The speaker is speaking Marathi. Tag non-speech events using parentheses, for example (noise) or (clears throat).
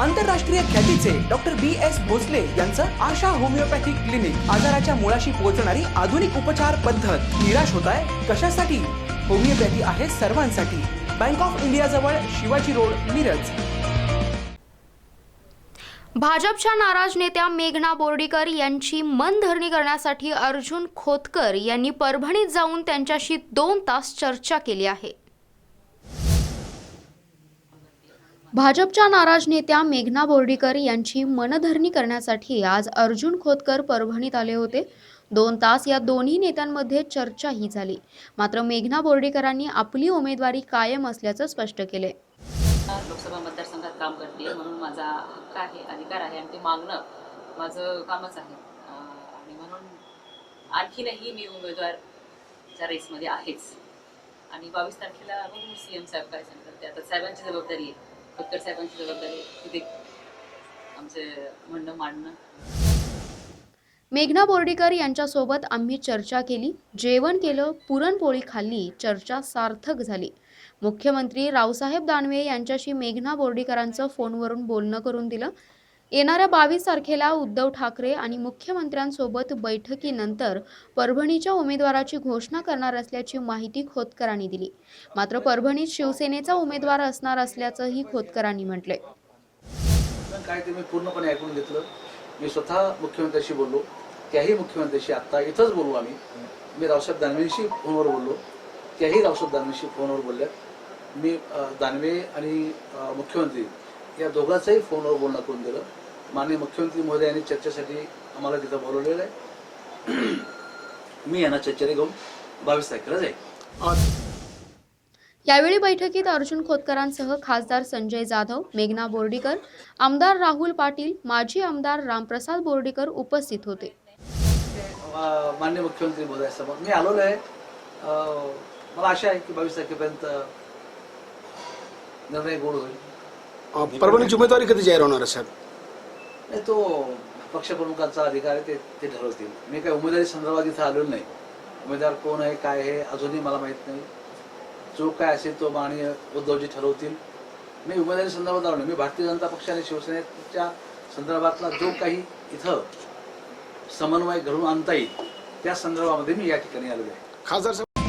आंतरराष्ट्रीय ख्यातीचे डॉक्टर बी एस भोसले यांचं आशा होमिओपॅथिक क्लिनिक आजाराच्या मुळाशी पोहोचणारी आधुनिक उपचार पद्धत. निराश होत आहे कशासाठी? होमिओपॅथी आहे सर्वांसाठी. बँक ऑफ इंडिया जवळ शिवाजी रोड मिरज. भाजपच्या नाराज नेत्या मेघना बोर्डीकर यांची मनधरणी करण्यासाठी अर्जुन खोतकर यांनी परभणीत जाऊन त्यांच्याशी दोन तास चर्चा केली आहे. भाजपच्या नाराज नेत्या मेघना बोर्डीकर यांची मनधरणी करण्यासाठी आज अर्जुन खोतकर परभणीत आले होते. दोन तास या दोन्ही नेत्यांमध्ये चर्चाही झाली. मात्र मेघना बोर्डीकरांनी आपली उमेदवारी कायम असल्याचं स्पष्ट केले लोकसभा मतदारसंघात काम करते म्हणून माझा हक्क आहे अधिकार आहे आणि ते मागणं माझं कामच आहे. आणि म्हणून आणखीनही मी उमेदवारच्या रेसमध्ये आहेच. आणि बावीस तारखेला बघू सी एम साहेब काय सांगतात ते आता साहेबांची जबाबदारी आहे. खोतकर साहेबांची जबाबदारी तिथे म्हणणं मांडणं. मेघना बोर्डीकर यांच्यासोबत आम्ही चर्चा केली. जेवण केलं पुरणपोळी खाल्ली चर्चा सार्थक झाली. मुख्यमंत्री रावसाहेब दानवे यांच्याशी मेघना बोर्डीकरांचं फोनवरून बोलणं करून दिलं. येणाऱ्या बावीस तारखेला उद्धव ठाकरे आणि मुख्यमंत्र्यांसोबत बैठकीनंतर परभणीच्या उमेदवाराची घोषणा करणार असल्याची माहिती खोतकरांनी दिली. मात्र परभणीत शिवसेनेचा उमेदवार असणार असल्याचंही खोतकरांनी म्हटलंय. काय ते मी पूर्णपणे ऐकून घेतलं? मी स्वतः मुख्यमंत्र्यांशी बोललो. त्याही मुख्यमंत्र्यांशी आत्ता इथंच बोलू आम्ही. मी रावसाहेब दानवेंशी फोनवर बोललो. त्याही रावसाहेब दानवेंशी फोनवर बोलल्या मी दानवे आणि मुख्यमंत्री या दोघांचंही फोनवर बोलणं करून दिलं. माननीय मुख्यमंत्री महोदयांनी चर्चेसाठी आम्हाला तिथं बोलवलेलं आहे. (clears throat) मी यांना चर्चेने घेऊन बावीस तारखेला जाईल यावेळी बैठकीत अर्जुन खोतकरांसह खासदार संजय जाधव मेघना बोर्डीकर आमदार राहुल पाटील माजी आमदार रामप्रसाद बोर्डीकर उपस्थित होते. अ, माननीय मुख्यमंत्री महोदयासमोर मी आलेलो आहे. मला आशा आहे की बावीस तारखेपर्यंत निर्णय गोड होईल. अं, परभणीची उमेदवारी कधी जाहीर होणार आहे साहेब? नाही तो पक्षप्रमुखांचा अधिकार आहे ते ते ठरवतील. मी काही उमेदवारी संदर्भात इथं आलेलो नाही. उमेदवार कोण आहे काय आहे अजूनही मला माहीत नाही. जो काय असेल तो माननीय उद्धवजी ठरवतील. मी उमेदवारी संदर्भात आलो नाही. मी भारतीय जनता पक्ष आणि शिवसेनेच्या संदर्भातला जो काही इथं समन्वय घडवून आणता येईल त्या संदर्भामध्ये मी या ठिकाणी आलेलो आहे. खासदार साहेब